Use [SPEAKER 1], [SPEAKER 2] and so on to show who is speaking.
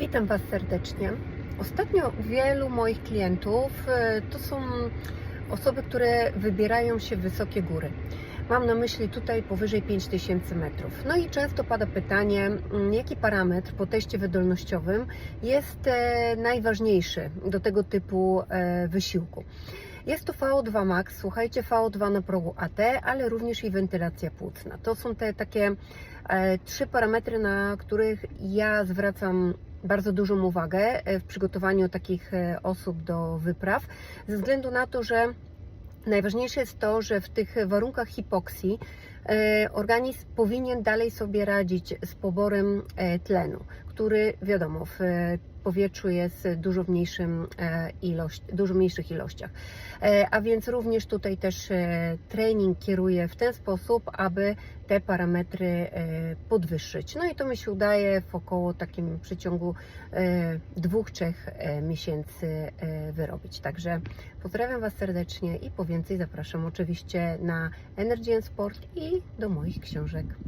[SPEAKER 1] Witam Was serdecznie. Ostatnio wielu moich klientów e, to są osoby, które wybierają się w wysokie góry. Mam na myśli tutaj powyżej 5000 metrów. No i często pada pytanie, mm, jaki parametr po teście wydolnościowym jest e, najważniejszy do tego typu e, wysiłku. Jest to VO2 max, słuchajcie, VO2 na progu AT, ale również i wentylacja płucna. To są te takie trzy parametry, na których ja zwracam bardzo dużą uwagę e, w przygotowaniu takich e, osób do wypraw, ze względu na to, że najważniejsze jest to, że w tych warunkach hipoksji e, organizm powinien dalej sobie radzić z poborem e, tlenu, który wiadomo w e, powietrzu jest dużo mniejszym ilość, dużo mniejszych ilościach. A więc również tutaj też trening kieruje w ten sposób, aby te parametry podwyższyć. No i to mi się udaje w około takim przeciągu dwóch, trzech miesięcy wyrobić. Także pozdrawiam Was serdecznie i po więcej zapraszam oczywiście na Energy and Sport i do moich książek.